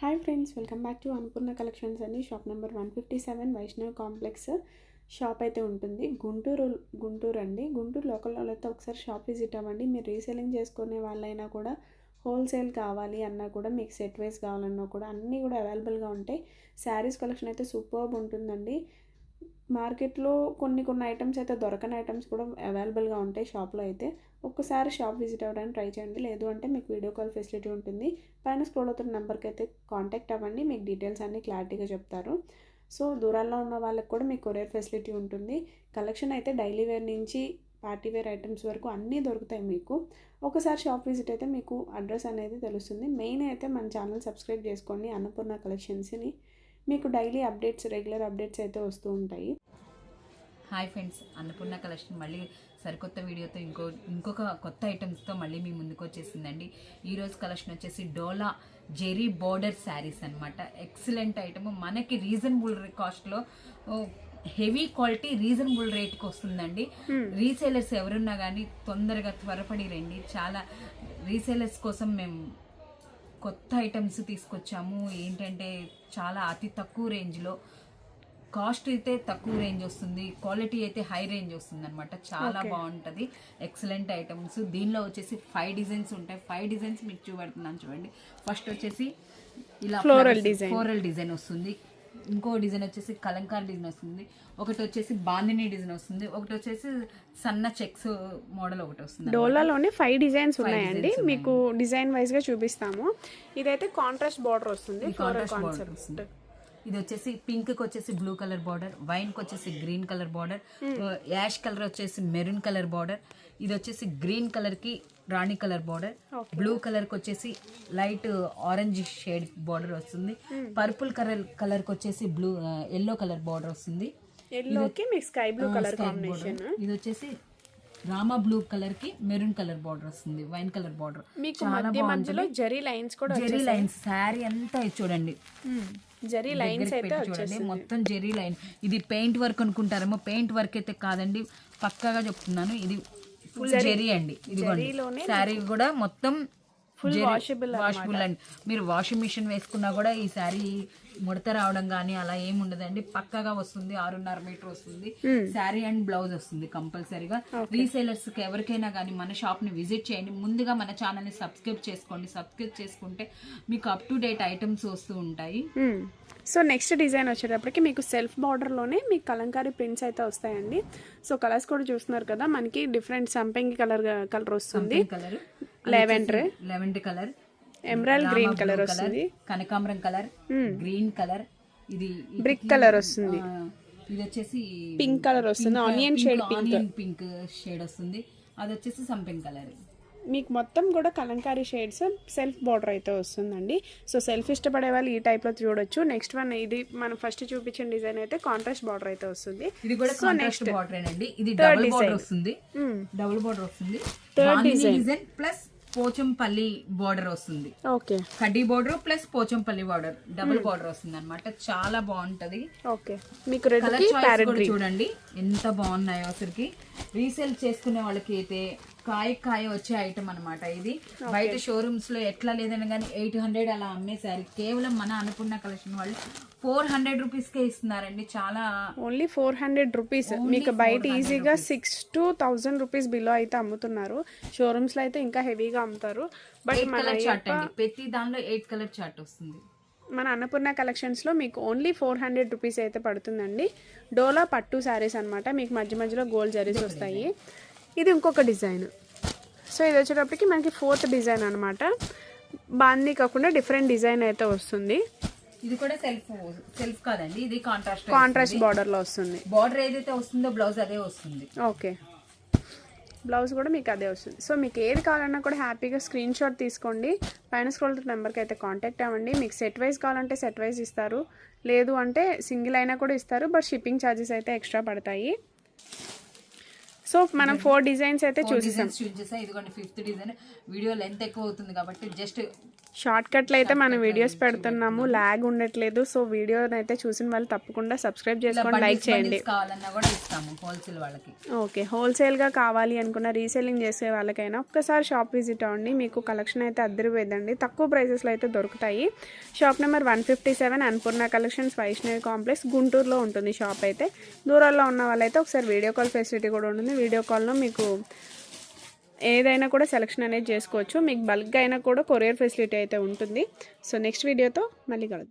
Hi friends welcome back to Anupurna collections అండి. Shop number one fifty seven Vaishnav complex shop అయితే ఉంటుంది. గుంటూరు గుంటూరు అండి. Guntur local వాళ్ళతో ఒకసారి షాప్ విజిట్ అవ్వండి. మీరు రీసేలింగ్ చేసుకునే వాళ్ళైనా కూడా హోల్సేల్ కావాలి అన్నా కూడా మీకు సెట్ వైస్ కావాలన్నా కూడా అన్నీ కూడా అవైలబుల్గా ఉంటాయి. శారీస్ కలెక్షన్ అయితే సూపర్బ్ ఉంటుందండి. మార్కెట్లో కొన్ని కొన్ని ఐటమ్స్ అయితే దొరకని ఐటమ్స్ కూడా అవైలబుల్గా ఉంటాయి షాప్లో అయితే. ఒక్కసారి షాప్ విజిట్ అవ్వడానికి ట్రై చేయండి. లేదు అంటే మీకు వీడియో కాల్ ఫెసిలిటీ ఉంటుంది. పైన స్క్రోల్ అవుతున్న నెంబర్కి అయితే కాంటాక్ట్ అవ్వండి. మీకు డీటెయిల్స్ అన్నీ క్లారిటీగా చెప్తారు. సో దూరాల్లో ఉన్న వాళ్ళకి కూడా మీకు కొరియర్ ఫెసిలిటీ ఉంటుంది. కలెక్షన్ అయితే డైలీ వేర్ నుంచి పార్టీ వేర్ ఐటమ్స్ వరకు అన్నీ దొరుకుతాయి మీకు. ఒకసారి షాప్ విజిట్ అయితే మీకు అడ్రస్ అనేది తెలుస్తుంది. మెయిన్ అయితే మన ఛానల్ సబ్స్క్రైబ్ చేసుకోండి. అన్నపూర్ణ కలెక్షన్స్ని. మీకు డైలీ అప్డేట్స్ రెగ్యులర్ అప్డేట్స్ అయితే వస్తూ ఉంటాయి. హాయ్ ఫ్రెండ్స్ అన్నపూర్ణ కలెక్షన్ మళ్ళీ సరికొత్త వీడియోతో ఇంకో ఇంకొక కొత్త ఐటమ్స్తో మళ్ళీ మీ ముందుకు వచ్చేసిందండి. ఈరోజు కలెక్షన్ వచ్చేసి డోలా జెరీ బోర్డర్ శారీస్ అనమాట ఎక్సలెంట్ ఐటమ్ మనకి రీజనబుల్ కాస్ట్లో హెవీ క్వాలిటీ రీజనబుల్ రేట్కి వస్తుందండి. రీసేలర్స్ ఎవరున్నా కానీ తొందరగా త్వరపడి రండి. చాలా రీసేలర్స్ కోసం మేము కొత్త ఐటమ్స్ తీసుకొచ్చాము. ఏంటంటే చాలా అతి తక్కువ రేంజ్లో కాస్ట్ అయితే తక్కువ రేంజ్ వస్తుంది. క్వాలిటీ అయితే హై రేంజ్ వస్తుంది అనమాట చాలా బాగుంటుంది. ఎక్సలెంట్ ఐటమ్స్ దీనిలో వచ్చేసి ఫైవ్ డిజైన్స్ ఉంటాయి. ఫైవ్ డిజైన్స్ మీకు చూపెడుతున్నాను చూడండి. ఫస్ట్ వచ్చేసి ఇలా Floral design. ఫ్లోరల్ డిజైన్ వస్తుంది. ఇంకో డిజైన్ వచ్చేసి కలంకార్ డిజైన్ వస్తుంది. ఒకటి వచ్చేసి బాందిని డిజైన్ వస్తుంది. ఒకటి వచ్చేసి సన్న చెక్స్ మోడల్ ఒకటి వస్తుంది డోలాలోనే ఫైవ్ డిజైన్స్ ఉన్నాయండి. మీకు డిజైన్ వైజ్గా చూపిస్తాము. ఇదైతే కాంట్రాస్ట్ బార్డర్ వస్తుంది. కాంట్రాస్ట్ బార్డర్ వస్తుంది. ఇది వచ్చేసి పింక్కి వచ్చేసి బ్లూ కలర్ బార్డర్ వైన్కి వచ్చేసి green colour border ash colour వచ్చేసి మెరూన్ కలర్ బార్డర్ ఇది వచ్చేసి గ్రీన్ కలర్కి రాణి కలర్ బార్డర్ బ్లూ కలర్కి వచ్చేసి లైట్ ఆరెంజ్ షేడ్ బార్డర్ వస్తుంది పర్పుల్ కలర్ కలర్కి వచ్చేసి బ్లూ ఎల్లో కలర్ బార్డర్ వస్తుంది. ఎల్లోకి స్కై బ్లూ కలర్ కాంబినేషన్. ఇది వచ్చేసి రామా బ్లూ కలర్కి మెరూన్ కలర్ బార్డర్ వస్తుంది వైన్ కలర్ బార్డర్. మీకు మధ్య మధ్యలో జరీ లైన్స్ కూడా జెరీ లైన్స్ శారీ అంతా ఇది చూడండి. జరీ లైన్స్ అయితే చూడండి మొత్తం జెరీ లైన్. ఇది పెయింట్ వర్క్ అనుకుంటారేమో పెయింట్ వర్క్ అయితే కాదండి పక్కాగా చెప్తున్నాను. ఇది ఫుల్ జెరీ అండి ఇదిగోండి. శారీ కూడా మొత్తం వాషబుల్ వాషబుల్ అండి. మీరు వాషింగ్ మిషన్ వేసుకున్నా కూడా ఈ శారీ ముడత రావడం కానీ అలా ఏం ఉండదండి. పక్కగా వస్తుంది ఆరున్నర మీటర్ వస్తుంది. శారీ అండ్ బ్లౌజ్ వస్తుంది కంపల్సరీగా. రీసేలర్స్కి ఎవరికైనా కానీ మన షాప్ని విజిట్ చేయండి. ముందుగా మన ఛానల్ని సబ్స్క్రైబ్ చేసుకోండి. సబ్స్క్రైబ్ చేసుకుంటే మీకు అప్ టు డేట్ ఐటమ్స్ వస్తూ ఉంటాయి. సో నెక్స్ట్ డిజైన్ వచ్చేటప్పటికి మీకు సెల్ఫ్ బార్డర్లోనే మీకు కలంకారీ ప్రింట్స్ అయితే వస్తాయండి. సో కలర్స్ కూడా చూస్తున్నారు కదా మనకి డిఫరెంట్ సంపెంగి కలర్ కలర్ వస్తుంది. Colour lavender lavender colour emerald green colour వస్తుంది. కనకాంబరం కలర్ గ్రీన్ కలర్ ఇది బ్రిక్ కలర్ వస్తుంది. ఇది వచ్చేసి పింక్ కలర్ వస్తుంది. Onion shade pink pink shade వస్తుంది. అది వచ్చేసి సంపెంగ్ కలర్ మీకు మొత్తం కూడా కలంకారీ షేడ్స్ సెల్ఫ్ బార్డర్ అయితే వస్తుందండి. సో సెల్ఫ్ ఇష్టపడే వాళ్ళు ఈ టైప్లో చూడొచ్చు. నెక్స్ట్ వన్ ఇది మనం ఫస్ట్ చూపించిన డిజైన్ అయితే కాంట్రాస్ట్ బార్డర్ అయితే వస్తుంది. ఇది కూడా కాంట్రాస్ట్ బార్డర్ అండి. ఇది డబుల్ బార్డర్ వస్తుంది. డబుల్ బార్డర్ వస్తుంది. డిజైన్ ప్లస్ పోచంపల్లి బార్డర్ వస్తుంది. ఓకే. కడ్డీ border plus Pochampally border double border వస్తుంది అనమాట చాలా బాగుంటది. ఓకే. మీకు రెడ్ కలర్ చాయిస్ కూడా చూడండి. ఎంత బాగున్నాయో అసలుకి. రీసేల్ చేసుకునే వాళ్ళకి అయితే కాయ కాయ వచ్చే ఐటమ్ అన్నమాట ఇది. బయట షోరూమ్స్లో ఎట్లా లేదని కానీ ఎయిట్ హండ్రెడ్ అలా అమ్మేశారు. కేవలం మన అనుకున్న కలెక్షన్ వాళ్ళు ఫోర్ హండ్రెడ్ రూపీస్ కే ఇస్తున్నారండి. చాలా ఓన్లీ ఫోర్ హండ్రెడ్ రూపీస్ మీకు బయట ఈజీగా six to thousand rupees below అయితే అమ్ముతున్నారు. షోరూమ్స్లో అయితే ఇంకా హెవీగా అమ్ముతారు. బట్ మన కలర్ చార్ట్ అండి. ప్రతి దానిలో ఎయిట్ కలర్ చార్ట్ వస్తుంది. మన అన్నపూర్ణ కలెక్షన్స్లో మీకు ఓన్లీ ఫోర్ హండ్రెడ్ రూపీస్ అయితే పడుతుందండి. డోలా పట్టు శారీస్ అనమాట మీకు మధ్య మధ్యలో గోల్డ్ జరీస్ వస్తాయి. ఇది ఇంకొక డిజైన్. సో ఇది వచ్చేటప్పటికి మనకి ఫోర్త్ డిజైన్ అనమాట బాందీ కాకుండా డిఫరెంట్ డిజైన్ అయితే వస్తుంది. ఇది కూడా సెల్ఫ్ సెల్ఫ్ కాదండి ఇది కాంట్రాస్ట్ కాంట్రాస్ట్ బార్డర్లో వస్తుంది. బార్డర్ ఏదైతే వస్తుందో బ్లౌజ్ అదే వస్తుంది. ఓకే. బ్లౌజ్ కూడా మీకు అదే వస్తుంది. సో మీకు ఏది కావాలన్నా కూడా హ్యాపీగా స్క్రీన్ షాట్ తీసుకోండి. పైన స్క్రోల్ నెంబర్కి అయితే కాంటాక్ట్ అవ్వండి. మీకు సెట్ వైజ్ కావాలంటే సెట్ వైజ్ ఇస్తారు. లేదు అంటే సింగిల్ అయినా కూడా ఇస్తారు. బట్ షిప్పింగ్ ఛార్జెస్ అయితే ఎక్స్ట్రా పడతాయి. సో మనం ఫోర్ డిజైన్స్ అయితే చూసి డిజైన్స్ చూస్ చేసా ఇదిగోండి ఫిఫ్త్ డిజైన్ వీడియో లెంత్ ఎక్కువ అవుతుంది కాబట్టి జస్ట్ షార్ట్ కట్లు అయితే మనం వీడియోస్ పెడుతున్నాము. ల్యాగ్ ఉండట్లేదు. సో వీడియోని అయితే చూసిన వాళ్ళు తప్పకుండా సబ్స్క్రైబ్ చేసుకోండి లైక్ చేయండి. బండిల్స్ కావాలన్నా కూడా ఇస్తాము హోల్సేల్ వాళ్ళకి. ఓకే హోల్సేల్గా కావాలి అనుకున్న రీసేలింగ్ చేసే వాళ్ళకైనా ఒక్కసారి షాప్ విజిట్ అవ్వండి. మీకు కలెక్షన్ అయితే అద్దరిపోయిందండి తక్కువ ప్రైసెస్లో అయితే దొరుకుతాయి. Shop number one fifty seven Annapurna collections Vaishnavi complex గుంటూరులో ఉంటుంది షాప్ అయితే. దూరాల్లో ఉన్న వాళ్ళైతే ఒకసారి వీడియో కాల్ ఫెసిలిటీ కూడా ఉంటుంది. వీడియో కాల్లో మీకు ఏదైనా కూడా సెలక్షన్ అనేది చేసుకోవచ్చు. మీకు బల్క్గా అయినా కూడా కొరియర్ ఫెసిలిటీ అయితే ఉంటుంది. సో నెక్స్ట్ వీడియోతో మళ్ళీ కలుద్దాం.